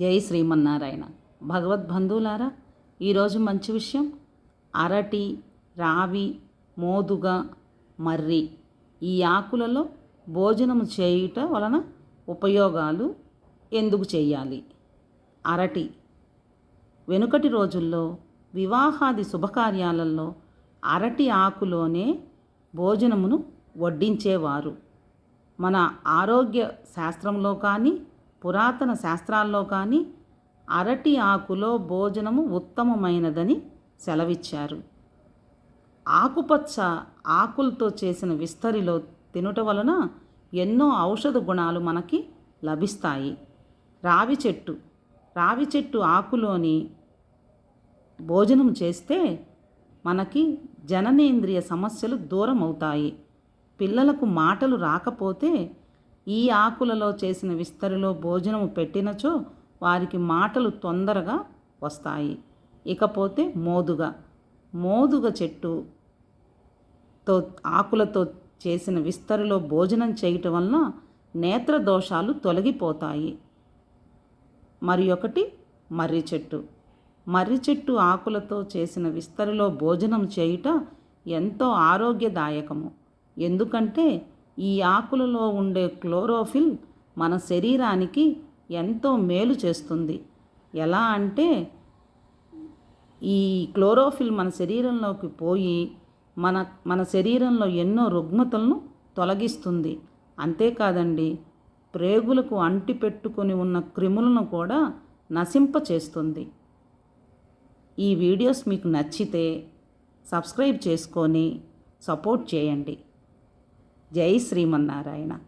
జై శ్రీమన్నారాయణ. భగవద్బంధువులారా ఈరోజు మంచి విషయం. అరటి రావి మోదుగ మర్రి ఈ ఆకులలో భోజనము చేయుట వలన ఉపయోగాలు ఎందుకు చేయాలి? అరటి వెనుకటి రోజుల్లో వివాహాది శుభకార్యాలలో అరటి ఆకులోనే భోజనమును వడ్డించేవారు. మన ఆరోగ్య శాస్త్రంలో కానీ పురాతన శాస్త్రాల్లో కానీ అరటి ఆకులో భోజనము ఉత్తమమైనదని సెలవిచ్చారు. ఆకుపచ్చ ఆకులతో చేసిన విస్తరిలో తినుట వలన ఎన్నో ఔషధ గుణాలు మనకి లభిస్తాయి. రావి చెట్టు రావి చెట్టు ఆకులోని భోజనం చేస్తే మనకి జననేంద్రియ సమస్యలు దూరం అవుతాయి పిల్లలకు మాటలు రాకపోతే ఈ ఆకులలో చేసిన విస్తరిలో భోజనము పెట్టినచో వారికి మాటలు తొందరగా వస్తాయి. ఇకపోతే మోదుగ మోదుగ చెట్టుతో ఆకులతో చేసిన విస్తరిలో భోజనం చేయటం వలన నేత్ర దోషాలు తొలగిపోతాయి. మరి ఒకటి మర్రి చెట్టు. మర్రి చెట్టు ఆకులతో చేసిన విస్తరిలో భోజనం చేయుట ఎంతో ఆరోగ్యదాయకము. ఎందుకంటే ఈ ఆకులలో ఉండే క్లోరోఫిల్ మన శరీరానికి ఎంతో మేలు చేస్తుంది. ఎలా అంటే ఈ క్లోరోఫిల్ మన శరీరంలోకి పోయి మన మన శరీరంలో ఎన్నో రుగ్మతలను తొలగిస్తుంది. అంతేకాదండి ప్రేగులకు అంటి పెట్టుకొని ఉన్న క్రిములను కూడా నశింప చేస్తుంది. ఈ వీడియోస్ మీకు నచ్చితే సబ్స్క్రైబ్ చేసుకొని సపోర్ట్ చేయండి. జై శ్రీమన్నారాయణ.